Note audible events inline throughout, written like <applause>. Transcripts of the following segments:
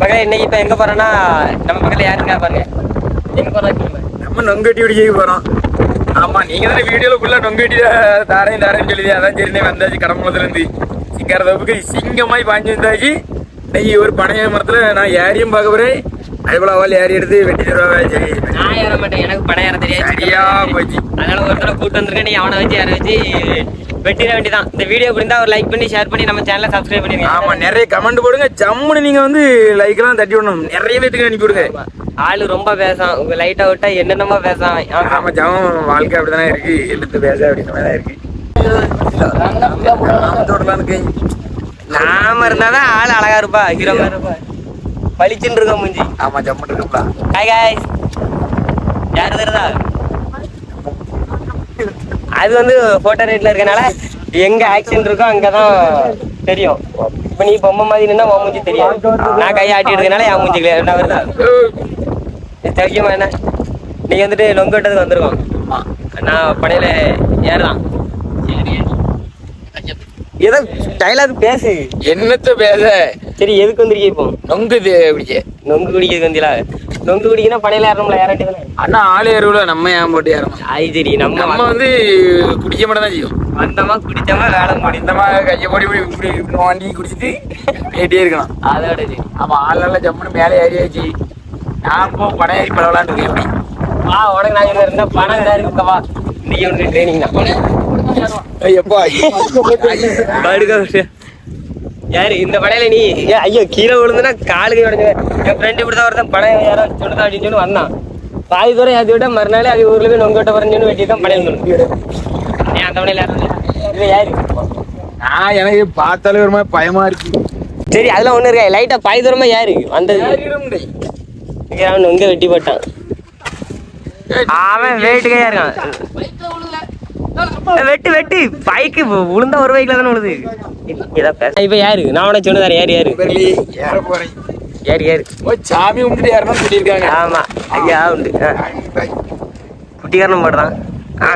மகளே இன்னைக்கு இப்ப எங்க போறோம்னா நம்ம பக்கத்துல யாரு இருக்கா பாருங்க. எங்க சொல்லுங்க. நம்ம நொங்கட்டி பிடிக்க போறோம்? ஆமா நீங்க தானே வீடியோல ஃபுல்லா நொங்கட்டி தாரேன் தாரேன்னு சொல்லி அதான் சரி வந்தாச்சு கடம்புலத்துல இருந்து சிங்கார தோப்புக்கு சிங்கமாய் பாஞ்சு வந்தாச்சு. இன்னைக்கு ஒரு பனைய மரத்துல நான் ஏரியும் பார்க்க போறேன். அவள் ஏறி எடுத்து வெட்டி தருவா சரி. நான் ஏற மாட்டேன். எனக்கு படம் ஏற தெரியாது. சரியா போச்சு. அதனால ஒருத்தர கூட்டு வந்திருக்கேன் நீ அவனை வச்சு யாரை வச்சு வெட்டிட வேண்டியதான் இந்த வீடியோ பிடிந்தா ஒரு லைக் பண்ணி ஷேர் பண்ணி நம்ம சேனலை சப்ஸ்கிரைப் பண்ணிருங்க. ஆமா நிறைய கமெண்ட் போடுங்க. ஜம்முன்னு நீங்க வந்து லைக் எல்லாம் தட்டி விடணும். நிறைய பேத்துக்கு அனுப்பி விடுங்க. ஆளு ரொம்ப பேசான் உங்க லைட்டா விட்டா என்னென்னமோ பேசான் ஆமா ஜமம் வாழ்க்கை அப்படிதானே இருக்கு. எடுத்து பேச அப்படின்ற மாதிரி இருக்கு. நாம இருந்தாதான் ஆள் அழகா இருப்பா ஹீரோ மாதிரி இருப்பா. பளிச்சுன்னு இருக்கோம் மூஞ்சி? ஆமா ஜம்மன் இருக்குப்பா ஹாய் காய்ஸ் யார் தெரியுதா? அது வந்து போட்டோ ரேட்ல இருக்கனால எங்க ஆக்ஷன் இருக்கோ அங்கதான் தெரியும். இப்ப நீ பொம்மை மாதிரி நின்னா உன் மூஞ்சி தெரியும் நான் கை ஆட்டிட்டு இருக்கனால என் மூஞ்சி. என்ன வருதா? தெரியுமா என்ன? நீங்க வந்துட்டு லொங்கோட்டதுக்கு வந்திருக்கோம். நான் படையில ஏறலாம். ஏதோ டைலாக் பேசு. என்னத்த பேச? சரி எதுக்கு வந்திருக்கீங்க இப்போ? நொங்குது அப்படியே நொங்கு குடிக்கிறதுக்கு வந்தீங்களா? நொங்கு குடிக்கணும் படையில ஏறணும்ல ஏறாட்டி அண்ணா ஆளு ஏறுவுல நம்ம ஏன் போட்டு ஏறணும்? அது சரி நம்ம நம்ம வந்து குடிக்க மட்டும் தான் செய்யும். வந்தமா குடிச்சோமா வேலை முடி இந்த மாதிரி கையை போடி இப்படி இப்படி இப்படி வாண்டி குடிச்சிட்டு பேட்டே இருக்கணும் அதோட சரி. ஆமா ஆளெல்லாம் ஜம்முன்னு மேலே ஏறியாச்சு. நான் இப்போ படம் ஏறி பரவலான்னு இருக்கேன் எப்படி? வா உனக்கு நான் இருந்தா பணம் தான் இருக்குப்பா இன்னைக்கு ஒன்று ட்ரைனிங் தான். எப்பா யாரு? இந்த படையில நீ ஏன் ஐயோ கீழே விழுந்துனா காலுக்கு உடஞ்சு என் ஃப்ரெண்டு இப்படி தான் ஒருத்தன் படம் யாரோ சொல்லுதா அப்படின்னு சொல்லி வந்தான். பாதி தூரம் ஏற்றி விட்டா மறுநாள் அது ஊர்ல போய் நொங்க விட்ட போறேன்னு வெட்டி தான் படையில நீ அந்த படையில இது யாரு? நான் எனக்கு பார்த்தாலே ஒரு மாதிரி பயமா இருக்கு. சரி அதெல்லாம் ஒண்ணு இருக்கா லைட்டா பாதி தூரமா யாரு? வந்தது. அவன் நொங்க வெட்டி போட்டான். அவன் வெயிட்டுக்கையா இருக்கான்? வெட்டு வெட்டு. பைக்கு விழுந்தா ஒரு பைக்ல தானே விழுது இப்ப யாரு? நான் உனக்கு சொன்னதாரு யாரு? யாரு பெர்லி, ஏற போறேன் யாரு யாரு? ஓ சாமி கும்பிட்டு ஏறணும்னு சொல்லியிருக்காங்க. ஆமா. ஐயா உண்டு. குட்டிக்காரனும் போடுறான் ஆ.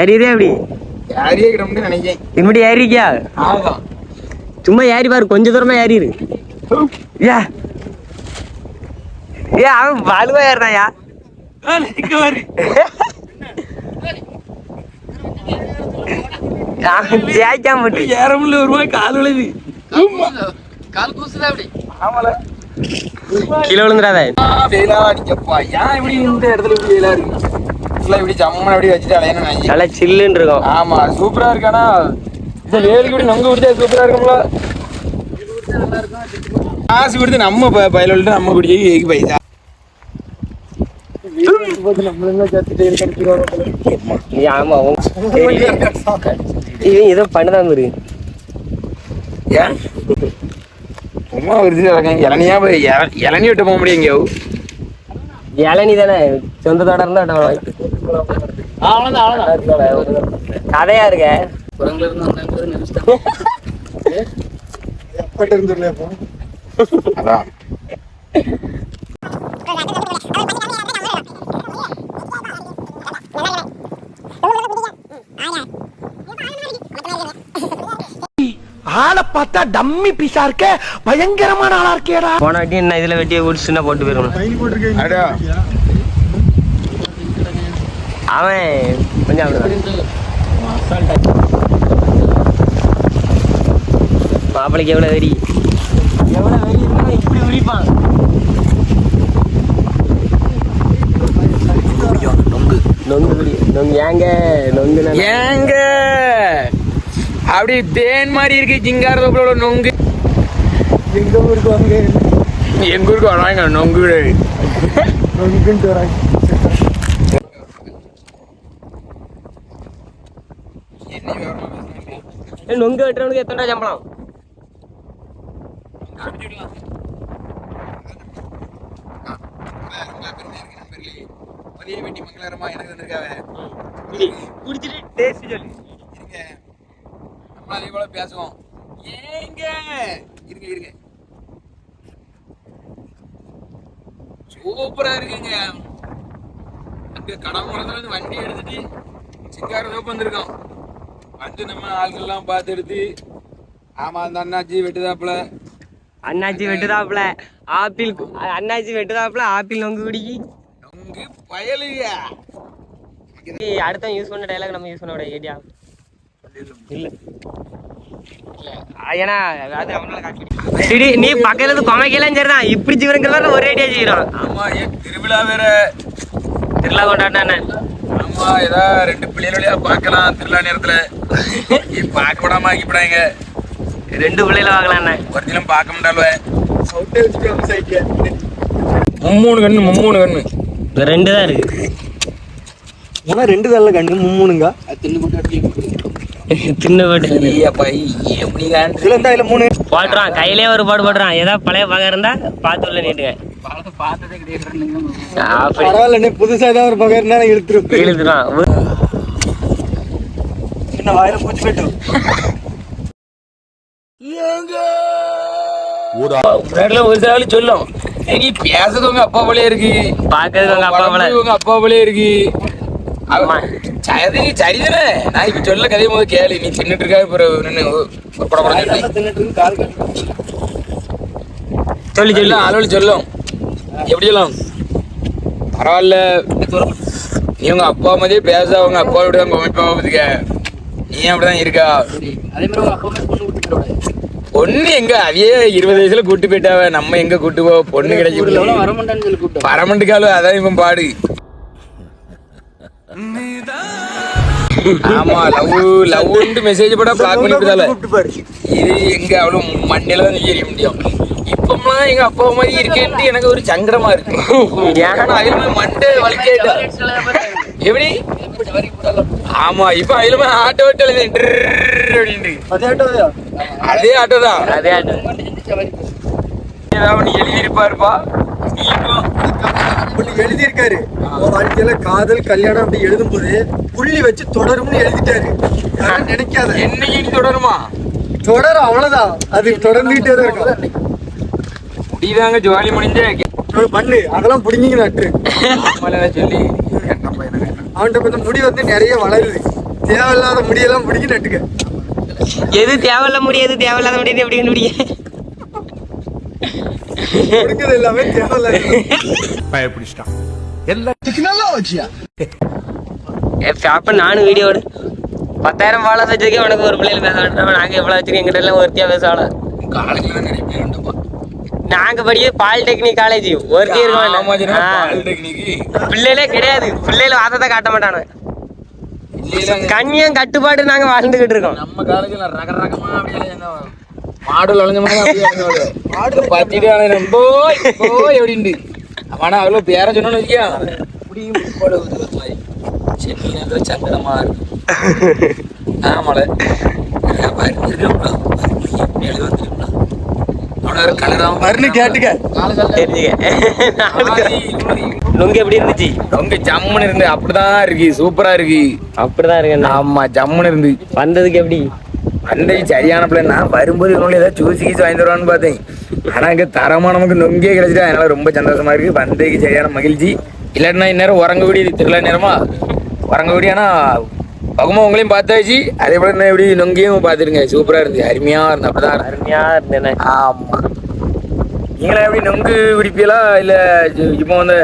ஏறியதே அப்படி? யாரையே கிடமுன்னு நினைக்கிறேன். இனிமேட்டு ஏறிக்கியா ஆமா. சும்மா ஏறி பாரு கொஞ்ச தூரமா ஏறிடு ஏ ஏ அவன் வலுவா அவன் ஜெயிக்காம விட்டு ஏறமுள்ள ஒரு மாதிரி கால் விழுது. ஆமால. கீழே விழுந்துடாத. வெயிலா அடிக்கப்பா. ஏன் இப்படி இந்த இடத்துல இப்படி வெயிலா இருக்கு? இப்படி ஜம்மன் அப்படி வச்சுட்டு அலையணும் நான் நல்லா சில்லுன்னு இருக்கும். ஆமா சூப்பரா இருக்கானா? இந்த வேலுக்கு இப்படி நொங்க குடிச்சா சூப்பரா இருக்கும்ல. காசு கொடுத்து நம்ம ப- பயல நம்ம ஏக்கு பைசா. ஆமா இவன் ஏதோ பண்ணதான் இருக்கு ஏன் சும்மா இறங்க இளநியா போய் இள- இளநீ விட்டு போக முடியும் எங்கேயோ இளநீ தானே சொந்தத்தோட இருந்தா கதையா இருக்க? அதான். ஆளை பார்த்தா டம்மி பீஸா இருக்க பயங்கரமான ஆளா இருக்கேடா. போன வாட்டி என்ன இதுல வெட்டியை குடிச்சுன்னா போட்டு அடா அவன் கொஞ்சம். மாப்பிளைக்கு எவ்வளவு வெறி? எவ்வளவு வெறி இருந்தா இப்படி உரிப்பான். நொங்கு. குடி நொங்கு. ஏங்க நொங்கு நல்லா- ஏங்க! அப்படி தேன் மாதிரி இருக்கு சிங்கார தோப்புல நொங்கு எங்க ஊருக்கு வாங்க எங்க ஊருக்கு வராங்க நொங்கு நொங்குன்ட்டு வராங்க நொங்கு வெட்டுறவனுக்கு எத்தனை சம்பளம் ஒரே வெட்டி மங்களகரமா எனக்கு வந்திருக்காவ குடி குடிச்சிட்டு டேஸ்ட் சொல்லு நம்ம அதே போல பேசுவோம். ஏங்க? இருங்க இருங்க. சூப்பரா இருக்குங்க. அங்க கடம்புறத்துல இருந்து வண்டி எடுத்துட்டு சிங்கார தோப்பு வந்திருக்கோம். வந்து நம்ம ஆள்கள்லாம் பார்த்து எடுத்து ஆமா அந்த அண்ணாச்சி வெட்டுதாப்புல. அண்ணாச்சி வெட்டுதாப்புல. ஆப்பிள் அண்ணாச்சி வெட்டுதாப்புல ஆப்பிள் நொங்கு குடிக்கி நொங்கு பயலுங்க ஏய், அடுத்த யூஸ் பண்ண டைலாக் நம்ம யூஸ் பண்ண விட இல்ல ஏன்னா அது அவனால காட்டி நீ பக்கத்துல இருந்து கொமைக்கலாம் சரிதான் இப்படி ஜீவனங்கிறத ஒரே ஐடியா செய்யறோம் ஆமா ஏன் திருவிழா வேற. திருவிழா கொண்டாடினானே ஆமா ஏதா ரெண்டு பிள்ளைகளோடய பார்க்கலாம் திருவிழா நேரத்துல. பார்க்க விடாம ஆக்கிப்படாங்க ரெண்டு பிள்ளைல வாங்கலாண்ணே ஒரிஜினல் பார்க்க முடியாத மும்மூணு கண்ணு மும்மூணு கண்ணு. ரெண்டு தான் இருக்கு. ஆனா ரெண்டு தள்ள கண்டு மும்மூணுங்க தின்னு போட்டு <laughs> இருந்தா இதுல மூணு? போட்டுறான் கையிலே ஒரு பாடு போடுறான் ஏதாவது பழைய பகம் இருந்தா பார்த்து உள்ள நீட்டுங்க. பரவாயில்ல புதுசா ஏதாவது ஒரு பகர் இருந்தா இழுத்துரும் இழுத்துறான். என்ன வாயில பூச்சி சாலி சொல்லும். "ஏய், நீ பேசுறது உங்க அப்பா போலே இருக்கு. பார்க்கறதுக்கு உங்க அப்பா போல. உடம்பு உங்க அப்பா போலே இருக்கு. சரி சரிதானே நான் இப்ப சொல்ல கதையும் போது கேளு. நீ தின்னுட்டு இருக்கா இப்ப நின்று ஒரு படம் படம் சொல்லி. சொல்லி ஆளுகள் சொல்லும். எப்படி சொல்லும் பரவாயில்ல. நீ உங்க அப்பா மாதிரியே பேச அவங்க அப்பா விட அமைப்பா பார்த்துக்க நீ அப்படிதான் இருக்கா? பொண்ணு எங்க? அவையே இருபது வயசுல கூட்டு போயிட்டாவ. நம்ம எங்க கூட்டு போ பொண்ணு கிடைச்சி பரமண்டுக்காலு அதான் இவன் பாடு. ஆமா லவ் லவ்ன்ட்டு மெசேஜ் போட பிளாக் பண்ணி விட்டால. இது எங்க அவ்வளவு மண்ணில தான் எரிய முடியும் இப்பம்லாம் எங்க அப்பா மாதிரி இருக்கேன்ட்டு எனக்கு ஒரு சங்கடமா இருக்கு. ஏன்னா அயலுமே மண்டே வலிக்கேட்டா. எப்படி? ஆமா இப்ப அயலுமே ஆட்டோ ஓட்டல அப்படின்ட்டு. அதே ஆட்டோ தான். அதே ஆட்டு ஏதாவது எழுதி இருப்பாருப்பா ஒண்ணு எழுதியிருக்காரு. உன் வாழ்க்கையில காதல் கல்யாணம் அப்படி எழுதும் போது புள்ளி வச்சு தொடரும்னு எழுதிட்டாரு. யாரும் நினைக்காத. என்னைக்கு இனி தொடருமா? தொடரும் அவ்வளவுதான். அது தொடர்ந்துகிட்டே தான் இருக்கும். முடியுதாங்க ஜோலி முடிஞ்சே? ஒரு பண்ணு. அதெல்லாம் புடிங்கிங்க நட்டு சொல்லி. அவன்கிட்ட கொஞ்சம் முடி வந்து நிறைய வளருது. தேவையில்லாத முடியெல்லாம் பிடிக்கி நட்டுக்க. எது தேவையில்ல முடியாது தேவையில்லாத முடியாது எப்படி கண்டுபிடிக்க? பிடிக்கிறது எல்லாமே தேவையில்லாத பயப்பிடிச்சிட்டான். எல்லாம் டெக்னாலஜியா அப்ப நானும் வீடியோடு பத்தாயிரம் ஃபாலோஸ் வச்சிருக்கேன் உனக்கு ஒரு பிள்ளைகள் பேச வேண்டாம். நாங்க எவ்வளவு வச்சிருக்கோம் எங்கிட்ட எல்லாம் ஒருத்தியா பேசலாம் காலேஜ்ல தான் நிறைய பேர் உண்டுப்பா நாங்க படிக்கிறது பாலிடெக்னிக் காலேஜ் ஒருத்தி இருக்க. பிள்ளைகளே கிடையாது. பிள்ளைகள் வாசத்தை காட்ட மாட்டானு. கண்ணியம் கட்டுப்பாடு நாங்க வாழ்ந்துகிட்டு இருக்கோம். நம்ம காலேஜ்ல ரக ரகமா அப்படியே என்ன மாடுல அலைஞ்சவங்க. மாடுல பத்திட்டு அலைஞ்ச போய் போய் எப்படின்ட்டு ஆனா அவ்வளவு பேர சொன்னோன்னு வச்சுக்கியா முடியும் நேரத்துல சங்கடமா ஆமால. இருக்கா தெரிஞ்சுக்க. நுங்கு எப்படி இருந்துச்சு? உங்க ஜம்முன்னு இருந்து அப்படிதான் இருக்கு சூப்பரா இருக்கு. அப்படிதான் இருக்கு ஆமா ஜம்முன்னு இருந்து. வந்ததுக்கு எப்படி? அன்றைக்கு சரியான பிள்ளை நான் வரும்போது இவனும் ஏதாவது ஜூஸ் கீஸ் வாங்கி தருவான்னு பார்த்தேன் ஆனா இங்க தரமா நமக்கு நொங்கே கிடைச்சிட்டு அதனால ரொம்ப சந்தோஷமா இருக்கு வந்ததுக்கு சரியான மகிழ்ச்சி இல்லாட்டினா இந்நேரம் உறங்கக்கூடிய திருவிழா நேரமா உறங்கக்கூடிய ஆனா பகுமா உங்களையும் பார்த்தாச்சு அதே போல இன்னும் எப்படி நொங்கியும் பார்த்துருங்க சூப்பரா இருந்து அருமையா இருந்து அப்படிதான் அருமையா இருந்தேன் ஆமா நீங்களா எப்படி நொங்கு குடிப்பீங்களா இல்ல இப்போ வந்து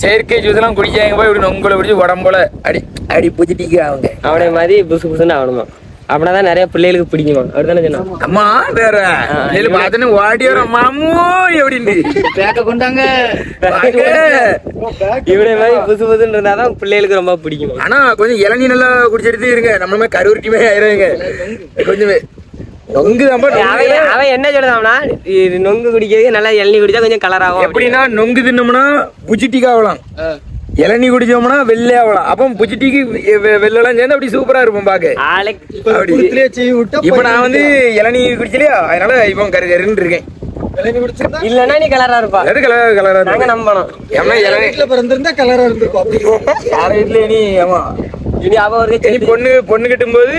செயற்கை ஜூஸ் எல்லாம் குடிக்காங்க போய் இப்படி நொங்குல குடிச்சு உடம்போல அடி அடி புச்சிட்டிக்கு அவங்க அவனை மாதிரி புசு புசுன்னு ஆகணுமா அப்படின்னா நிறைய பிள்ளைகளுக்கு பிடிக்குமா அப்படிதானே சொன்னான் அம்மா வேற. இல்ல பாத்துன்னு ஓடி வர மாமு எப்படின்னு பேக்க கொண்டாங்க. இவனை மாதிரி புசு புசுன்னு இருந்தாதான் பிள்ளைகளுக்கு ரொம்ப பிடிக்குமா ஆனா கொஞ்சம் இளநீ நல்லா குடிச்சிட்டு இருங்க. நம்ம மாதிரி கருவருட்டியுமே ஆயிருங்க கொஞ்சம் நொங்கு தான் அவன் என்ன சொல்லுதான்னா இது நொங்கு குடிக்கிறது நல்லா இளநீ குடிச்சா கொஞ்சம் கலர் ஆகும். எப்படின்னா நொங்கு தின்னோம்னா புச்சிட்டிக்கு ஆகலாம். இளநீ குடிச்சோம்னா வெள்ளை ஆகலாம் அப்போ புச்சிட்டிக்கு வெள்ளெல்லாம் சேர்ந்து அப்படி. சூப்பரா இருக்கும் பாக்க இப்ப நான் வந்து இளநீ குடிச்சலையா? அதனால இப்போ கரு கருன்னு இருக்கேன். இல்லன்னா நீ கலரா இருப்பா. அது கலர் கலரா நாங்க நம்பணும். ஏன்னா இளநீ வீட்டுல பிறந்திருந்தா கலரா இருந்திருக்கும் யார வீட்டுல நீ ஆமா. இனி அவ ஒரு பொண்ணு பொண்ணு கட்டும்போது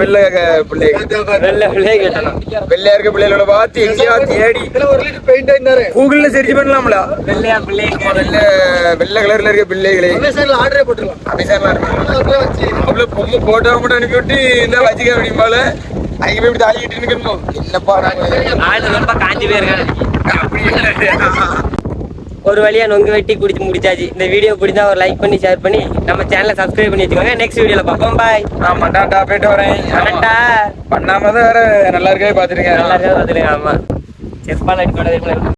வெள்ளை பிள்ளைகள். வெள்ள பிள்ளைய கட்டணும். வெள்ளையா இருக்க பிள்ளைகளோட பார்த்து எங்கேயா தேடி. ஒரு லிட்டர் பெயிண்ட் ஆயிருந்தாரு கூகுள்ல சர்ச் பண்ணலாம்ல. வெள்ளையா பிள்ளைய வெள்ளை வெள்ளை கலர்ல இருக்க பிள்ளைகளே. அமேசான்ல ஆர்டரே அபிசாரலாம் இருக்கு அப்படியே வச்சு. அவ்வளவு பொம்மை போட்டோ மட்டும் அனுப்பி விட்டு இந்த வச்சுக்க அப்படிம்பால அங்க போய் இப்படி தாலி கட்டி நிக்கணும்? என்னப்பா நாங்க ஆளு ரொம்ப காஞ்சி போயிருக்காங்க அப்படி இல்லை. ஒரு வழியா நொங்கு வெட்டி குடிச்சு முடிச்சாச்சு. இந்த வீடியோ பிடிச்சா ஒரு லைக் பண்ணி ஷேர் பண்ணி நம்ம சேனலை சப்ஸ்கிரைப் பண்ணி வச்சுக்கோங்க. நெக்ஸ்ட் வீடியோல பார்ப்போம். பாய் ஆமா டாட்டா போயிட்டு வரேன். அனண்டா பண்ணாம தான் வேற நல்லா இருக்கவே பாத்துருக்கேன் நல்லா இருக்கா பார்த்துருங்க ஆமா. செப்பால் அடிப்படை